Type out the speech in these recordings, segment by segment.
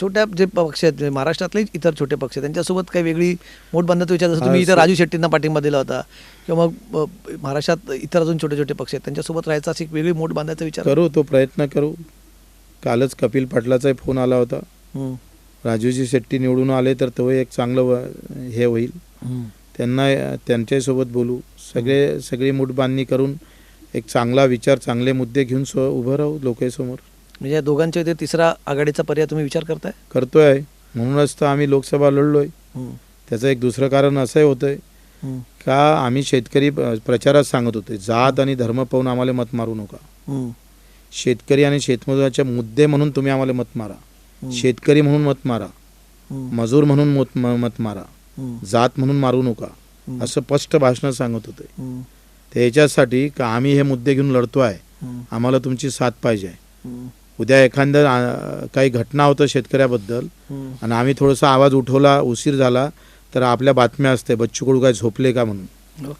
छोट्या जे पक्ष आहेत महाराष्ट्रातले इतर छोटे पक्ष आहेत त्यांच्यासोबत काही वेगळी मोठ बांधण्याचा विचार जसं तुम्ही इथं राजू शेट्टींना पाठिंबा दिला होता. किंवा मग महाराष्ट्रात इतर अजून छोटे छोटे पक्ष आहेत त्यांच्यासोबत राहायचा अशी एक वेगळी मोठ बांधायचा विचार. करू तो प्रयत्न करू. कालच कपिल पाटलाचा फोन आला होता. राजूजी शेट्टी निवडून आले तर तो एक चांगलं हे होईल. त्यांना त्यांच्यासोबत बोलू. सगळे सगळी मुठबांधणी करून एक चांगला विचार चांगले मुद्दे घेऊन सो उभं राहू लोकांसमोर म्हणजे या दोघांच्या इथे तिसरा आघाडीचा पर्याय तुम्ही विचार करताय? करतोय. म्हणूनच तर आम्ही लोकसभा लढलोय. त्याचं एक दुसरं कारण असंही होतंय का आम्ही शेतकरी प्रचारात सांगत होते जात आणि धर्म पाहून आम्हाला मत मारू नका. शेतकरी आणि शेतमजुराचे मुद्दे म्हणून तुम्ही आम्हाला मत मारा. शेतकरी म्हणून मत मारा. मजूर म्हणून मत मत मारा. जात म्हणून मारू नका. असं स्पष्ट भाषण सांगत होते त्याच्यासाठी का आम्ही हे मुद्दे घेऊन लढतो आहे आम्हाला तुमची साथ पाहिजे. उद्या एखादं आ, काही घटना होतं शेतकऱ्याबद्दल. आणि आम्ही थोडासा आवाज उठवला उशीर झाला तर आपल्या बातम्या असते बच्चू कडू काय झोपले का म्हणून हो.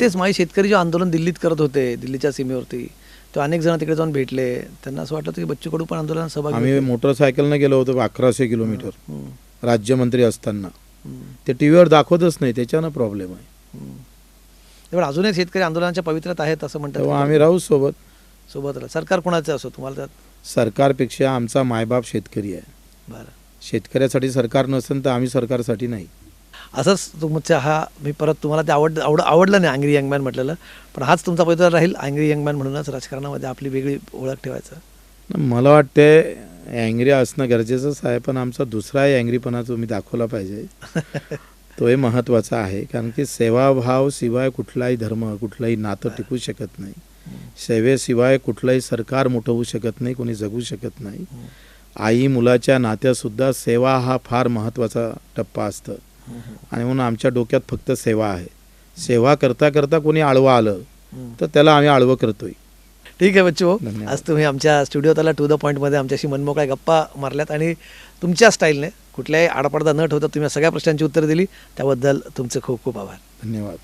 तेच माझे शेतकरी जे आंदोलन दिल्लीत करत होते दिल्लीच्या सीमेवरती तो अनेक जण तिकडे जाऊन भेटले त्यांना असं वाटत होतं की बच्चू कडू पण आंदोलनात सहभागी आम्ही. मोटरसायकलनं गेलो होतो अकराशे किलोमीटर हम्म, राज्यमंत्री असताना हम्म, ते टी व्हीवर दाखवतच नाही त्याच्यानं प्रॉब्लेम आहे हम्म. तेव्हा अजूनही शेतकरी आंदोलनाच्या पवित्र्यात आहेत असं तेव्हा म्हणतात आम्ही राहू सोबत सोबत राहा. सरकार कोणाचं असो तुम्हाला त्यात सरकारपेक्षा आमचा मायबाप शेतकरी आहे. बरं. शेतकऱ्यासाठी सरकार नसेल तर आम्ही सरकारसाठी नाही. असंच तुमच्या हा मी परत तुम्हाला ते आवड आवड आवडलं नाही अँग्री यंगमॅन म्हटलेलं पण हाच तुमचा पवित्र राहील. अँग्री यंगमॅन म्हणूनच राजकारणामध्ये आपली वेगळी ओळख ठेवायचं. मला वाटते अँग्री असणं गरजेचंच आहे पण आमचा दुसराही अँग्रीपणा तुम्ही दाखवला पाहिजे तोही महत्त्वाचा आहे. कारण की सेवाभाव शिवाय कुठलाही धर्म कुठलंही नातं टिकू शकत नाही. सेवेशिवाय कुठलंही सरकार मोठं होऊ शकत नाही कोणी जगू शकत नाही. आई मुलाच्या नात्यातसुद्धा सेवा हा फार महत्त्वाचा टप्पा असतं. आणि म्हणून आमच्या डोक्यात फक्त सेवा आहे. सेवा करता करता कोणी आळवं आलं तर त्याला आम्ही आळवं करतोय. ठीक आहे बच्चू. आज तुम्ही आमच्या स्टुडिओत आला टू द पॉईंटमध्ये आमच्याशी मनमोकळ्या गप्पा मारल्यात आणि तुमच्या स्टाईलने कुठल्याही आडपडदा न ठेवता तुम्ही सगळ्या प्रश्नांची उत्तरं दिली. त्याबद्दल तुमचे खूप खूप आभार. धन्यवाद.